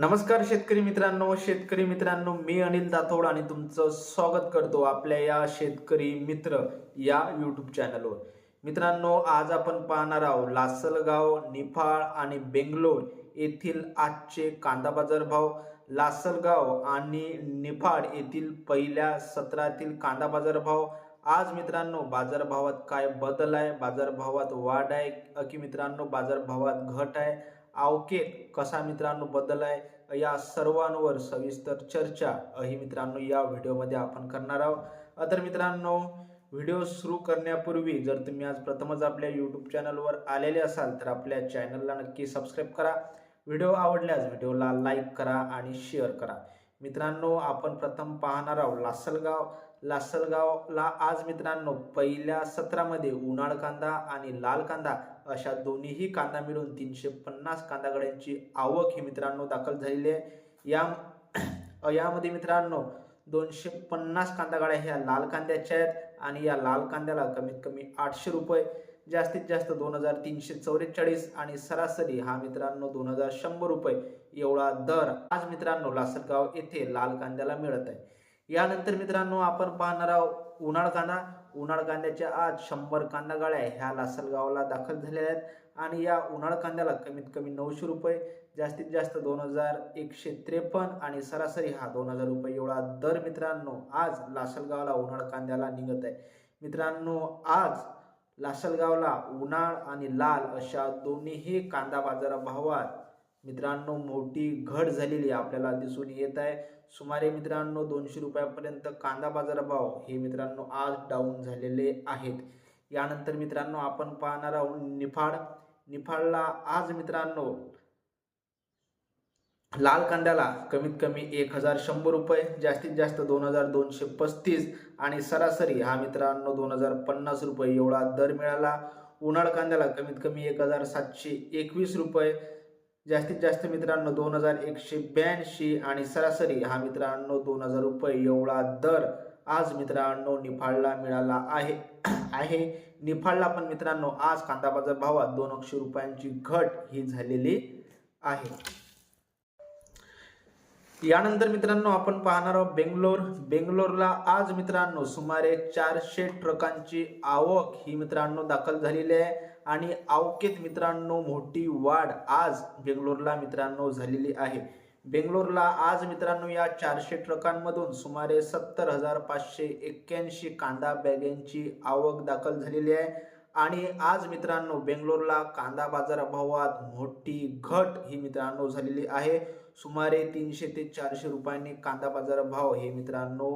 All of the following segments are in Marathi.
नमस्कार शेतकरी मित्रांनो शेतकरी मित्रांनो मी अनिल दाथोड आणि तुमचं स्वागत करतो आपल्या या शेतकरी मित्र या यूट्यूब चॅनलवर मित्रांनो आज आपण पाहणार आहोत लासलगाव निफाळ आणि बेंगलोर येथील आजचे कांदा बाजार भाव. लासलगाव आणि निफाड येथील पहिल्या सत्रातील कांदा बाजार भाव. आज मित्रांनो बाजारभावात काय बदल आहे? बाजारभावात वाढ आहे? की मित्रांनो बाजारभावात घट आहे. अवकेत कसा मित्रांनो बदल आहे? या सर्वांवर सविस्तर चर्चा ही मित्रांनो या व्हिडिओमध्ये आपण करणार आहोत. तर मित्रांनो व्हिडिओ सुरू करण्यापूर्वी जर तुम्ही आज प्रथमच आपल्या यूट्यूब चॅनलवर आलेले असाल तर आपल्या चॅनलला नक्की सबस्क्राईब करा. व्हिडिओ आवडल्यास व्हिडिओला लाईक करा आणि शेअर करा. मित्रांनो आपण प्रथम पाहणार आहोत लासलगाव. लासलगावला आज मित्रांनो पहिल्या सत्रामध्ये उन्हाळ कांदा आणि लाल कांदा अशा दोन्हीही कांदा मिळून तीनशे पन्नास कांदा गाड्यांची आवक ही मित्रांनो दाखल झालेली आहे. या यामध्ये मित्रांनो दोनशे पन्नास कांदा गाड्या ह्या लाल कांद्याच्या आहेत आणि या लाल कांद्याला कमीत कमी आठशे रुपये जास्तीत जास्त दोन हजार तीनशे चौवेचाळीस आणि सरासरी हा मित्रांनो दोन हजार शंभर रुपये एवढा दर आज मित्रांनो लासलगाव येथे लाल कांद्याला मिळत आहे. यानंतर मित्रांनो आपण पाहणार आहोत उन्हाळ कांदा. उन्हाळ कांद्याच्या आज शंभर कांदा गाड्या ह्या लासलगावला दाखल झालेल्या आहेत. आणि या उन्हाळ कांद्याला कमीत कमी नऊशे रुपये जास्तीत जास्त दोन हजार एकशे त्रेपन्न आणि सरासरी हा दोन हजार रुपये एवढा दर मित्रांनो आज लासलगावला उन्हाळ कांद्याला निघत आहे. मित्रांनो आज लासलगावला उन्हाळ आणि लाल अशा दोन्हीही कांदा बाजार भावात मित्रांनो मोठी घट झालेली आपल्याला दिसून येत आहे. सुमारे मित्रांनो दोनशे रुपयापर्यंत कांदा बाजार भाव हे मित्रांनो आज डाऊन झालेले आहेत. यानंतर मित्रांनो आपण पाहणार आहोत निफाड. निफाडला आज मित्रांनो लाल कांद्याला कमीत कमी एक हजार शंभर रुपये जास्तीत जास्त दोन हजार दोनशे पस्तीस आणि सरासरी हा मित्रांनो दोन हजार पन्नास रुपये एवढा दर मिळाला. उन्हाळ कांद्याला कमीत कमी एक हजार सातशे एकवीस रुपये जास्तीत जास्त मित्रांनो दोन हजार एकशे ब्याऐंशी आणि सरासरी हा मित्रांनो दोन हजार रुपये एवढा दर आज मित्रांनो निफाडला मिळाला आहे. आहे. निफाडला पण मित्रांनो आज कांदा बाजार भावात दोन अक्षे रुपयांची घट ही झालेली आहे. यानंतर मित्रांनो आपण पाहणार आहोत बेंगलोर. बेंगलोरला आज मित्रांनो सुमारे चारशे ट्रकांची आवक ही मित्रांनो दाखल झालेली आहे. आणि आवकेत मित्रांनो मोठी वाढ आज बेंगलोरला मित्रांनो झालेली आहे. बेंगलोरला आज मित्रांनो या चारशे ट्रकांमधून सुमारे सत्तर हजार पाचशे एक्क्याऐंशी कांदा बॅगेंची आवक दाखल झालेली आहे. आणि आज मित्रांनो बेंगलोरला कांदा बाजारभावात मोठी घट ही मित्रांनो झालेली आहे. सुमारे तीनशे ते चारशे रुपयांनी कांदा बाजारभाव हे मित्रांनो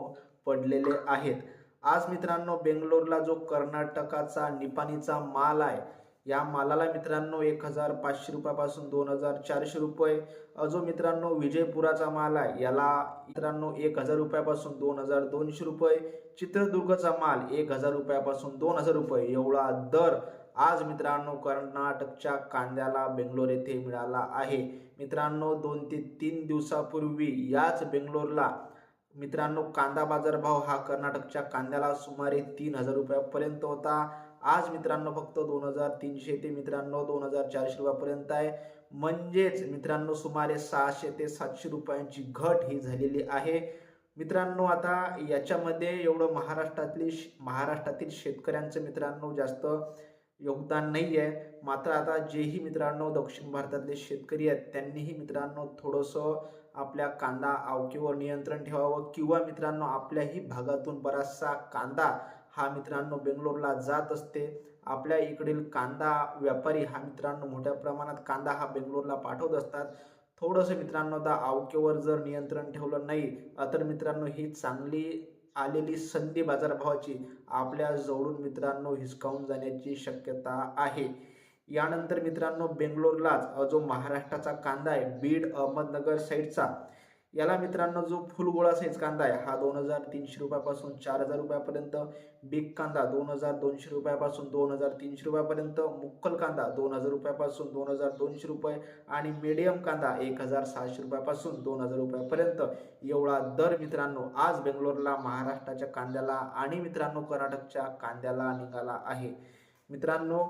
पडलेले आहेत. आज मित्रांनो बेंगलोरला जो कर्नाटकाचा निपाणीचा माल आहे या मालाला मित्रांनो एक हजार पाचशे रुपयापासून दोन हजार चारशे रुपये. जो मित्रांनो विजयपुराचा माल आहे. याला मित्रांनो एक हजार रुपयापासून दोन हजार दोनशे रुपये. चित्रदुर्गचा माल एक हजार रुपयापासून दोन हजार रुपये. एवढा दर आज मित्रांनो कर्नाटकच्या कांद्याला बेंगलोर येथे मिळाला आहे. मित्रांनो दोन ते तीन दिवसापूर्वी याच बेंगलोरला मित्रांनो कांदा बाजारभाव हा कर्नाटकच्या कांद्याला सुमारे तीन हजार रुपयापर्यंत होता. आज मित्रांनो फक्त दोन हजार तीनशे ते मित्रांनो दोन हजार चारशे रुपयापर्यंत आहे. म्हणजेच मित्रांनो सुमारे सहाशे ते सातशे रुपयांची घट ही झालेली आहे. मित्रांनो आता याच्यामध्ये एवढं महाराष्ट्रातली महाराष्ट्रातील शेतकऱ्यांचं मित्रांनो जास्त योगदान नाही आहे मात्र आता जेही मित्रांनो दक्षिण भारतातले शेतकरी आहेत त्यांनीही मित्रांनो थोडंसं आपल्या कांदा आवकीवर नियंत्रण ठेवावं किंवा मित्रांनो आपल्याही भागातून बराचसा कांदा हा मित्रांनो बेंगलोरला जात असते. आपल्या इकडील कांदा व्यापारी हा मित्रांनो मोठ्या प्रमाणात कांदा हा बेंगलोरला पाठवत असतात. थोडंसं मित्रांनो आता आवकेवर जर नियंत्रण ठेवलं नाही तर मित्रांनो ही चांगली आलेली संधी बाजारभावाची आपल्या जवळून मित्रांनो हिसकावून जाण्याची शक्यता आहे. यानंतर मित्रांनो बेंगलोरलाच जो महाराष्ट्राचा कांदा आहे बीड अहमदनगर साईडचा याला मित्रांनो जो फुलगोळा साईज कांदा आहे हा दोन हजार तीनशे रुपयापासून चार हजार रुपयापर्यंत बिग कांदा दोन हजार दोनशे रुपयापासून दोन हजार तीनशे रुपयापर्यंत मुक्कल कांदा दोन हजार रुपयापासून दोन हजार दोनशे रुपये आणि मीडियम कांदा एक हजार सहाशे रुपयापासून दोन हजार रुपयापर्यंत. एवढा दर मित्रांनो आज बेंगलोरला महाराष्ट्राच्या कांद्याला आणि मित्रांनो कर्नाटकच्या कांद्याला निघाला आहे. मित्रांनो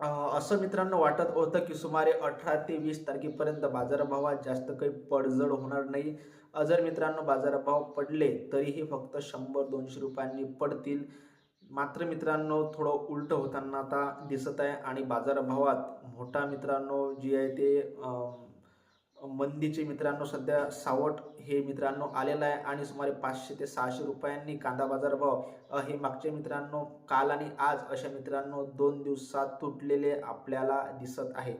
असं मित्रांनो वाटत होतं की सुमारे अठरा ते वीस तारखेपर्यंत बाजारभावात जास्त काही पडझड होणार नाही. जर मित्रांनो बाजारभाव पडले तरीही फक्त शंभर दोनशे रुपयांनी पडतील. मात्र मित्रांनो थोडं उलटं होताना आता दिसत आहे आणि बाजारभावात मोठा मित्रांनो जी आहे ते मंदीचे मित्रांनो सध्या सावट हे मित्रांनो आलेलं आहे आणि सुमारे पाचशे ते सहाशे रुपयांनी कांदा बाजारभाव भाव हे मागचे मित्रांनो काल आणि आज अशा मित्रांनो दोन दिवसात तुटलेले आपल्याला दिसत आहे.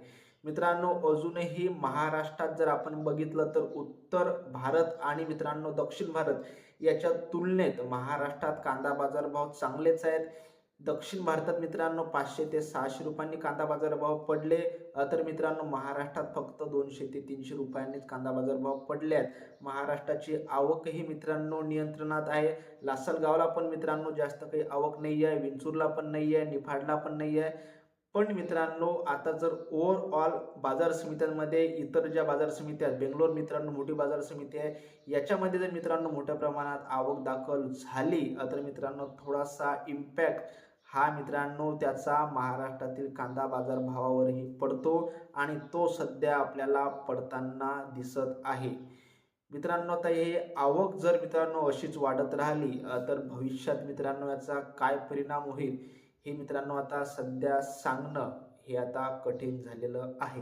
मित्रांनो अजूनही महाराष्ट्रात जर आपण बघितलं तर उत्तर भारत आणि मित्रांनो दक्षिण भारत याच्या तुलनेत महाराष्ट्रात कांदा बाजारभाव चांगलेच आहेत. दक्षिण भारतात मित्रांनो पाचशे ते सहाशे रुपयांनी कांदा बाजारभाव पडले. तर मित्रांनो महाराष्ट्रात फक्त दोनशे ते तीनशे रुपयांनीच कांदा बाजारभाव पडले आहेत. महाराष्ट्राची आवकही मित्रांनो नियंत्रणात आहे. लासलगावला पण मित्रांनो जास्त काही आवक नाही आहे विंचूरला पण नाही आहे निफाडला पण नाही आहे पण मित्रांनो आता जर ओव्हरऑल बाजार समित्यांमध्ये इतर ज्या बाजार समित्या आहेत बेंगलोर मित्रांनो मोठी बाजार समिती आहे याच्यामध्ये जर मित्रांनो मोठ्या प्रमाणात आवक दाखल झाली तर मित्रांनो थोडासा इम्पॅक्ट हा मित्रांनो त्याचा महाराष्ट्रातील कांदा बाजार भावावरही पडतो आणि तो सध्या आपल्याला पडताना दिसत आहे. मित्रांनो आता हे आवक जर मित्रांनो अशीच वाढत राहिली तर भविष्यात मित्रांनो याचा काय परिणाम होईल? हे मित्रांनो आता सध्या सांगणं हे आता कठीण झालेलं आहे.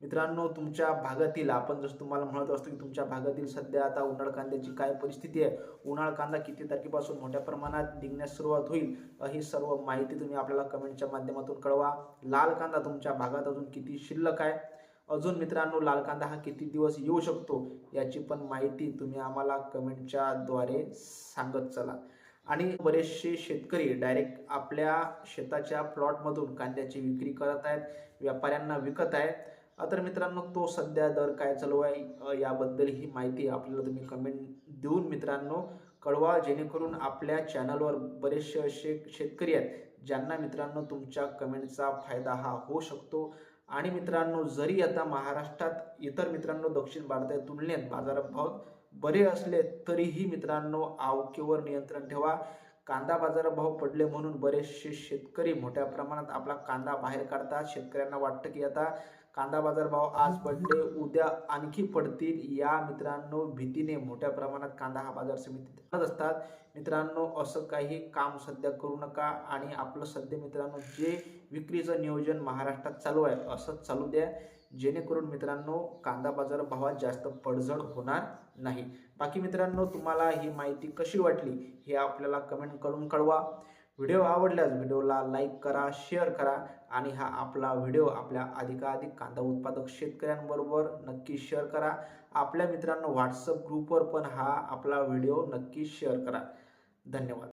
मित्रांनो तुमच्या भागातील आपण जसं तुम्हाला म्हणत असतो की तुमच्या भागातील सध्या आता उन्हाळ कांद्याची काय परिस्थिती आहे? उन्हाळ कांदा किती तारखेपासून मोठ्या प्रमाणात निघण्यास सुरुवात होईल? ही सर्व माहिती तुम्ही आपल्याला कमेंटच्या माध्यमातून कळवा. लाल कांदा तुमच्या भागात अजून किती शिल्लक आहे? अजून मित्रांनो लाल कांदा हा किती दिवस येऊ शकतो? याची पण माहिती तुम्ही आम्हाला कमेंटच्या द्वारे सांगत चला. आणि बरेचसे शेतकरी डायरेक्ट आपल्या शेताच्या प्लॉटमधून कांद्याची विक्री करत आहेत व्यापाऱ्यांना विकत आहेत. तर मित्रांनो तो सध्या दर काय चालू आहे याबद्दल ही माहिती आपल्याला तुम्ही कमेंट देऊन मित्रांनो कळवा जेणेकरून आपल्या चॅनलवर बरेचसे असे शेतकरी आहेत ज्यांना मित्रांनो तुमच्या कमेंटचा फायदा हा होऊ शकतो. आणि मित्रांनो जरी आता महाराष्ट्रात इतर मित्रांनो दक्षिण भारताच्या तुलनेत बाजारभाव बरे असले तरीही मित्रांनो आवकेवर नियंत्रण ठेवा. कांदा बाजारभाव पडले म्हणून बरेचसे शेतकरी मोठ्या प्रमाणात आपला कांदा बाहेर काढतात. शेतकऱ्यांना वाटतं की आता कांदा बाजारभाव आज पडले उद्या आणखी पडतील. या मित्रांनो भीतीने मोठ्या प्रमाणात कांदा हा बाजार समितीत आणत असतात. मित्रांनो असं काही काम सध्या करू नका आणि आपलं सध्या मित्रांनो जे विक्रीचं नियोजन महाराष्ट्रात चालू आहे असंच चालू द्या. जेणेकरून मित्रांनो कांदा बाजार भावात जास्त पडझड होणार नाही. बाकी मित्रांनो तुम्हाला ही माहिती कशी वाटली हे आपल्याला कमेंट करून कळवा. व्हिडिओ आवडल्यास व्हिडिओला लाईक करा शेअर करा आणि हा आपला व्हिडिओ आपल्या अधिकाधिक कांदा उत्पादक शेतकऱ्यांबरोबर नक्की शेअर करा. आपल्या मित्रांनो व्हॉट्सअप ग्रुपवर पण हा आपला व्हिडिओ नक्की शेअर करा. धन्यवाद.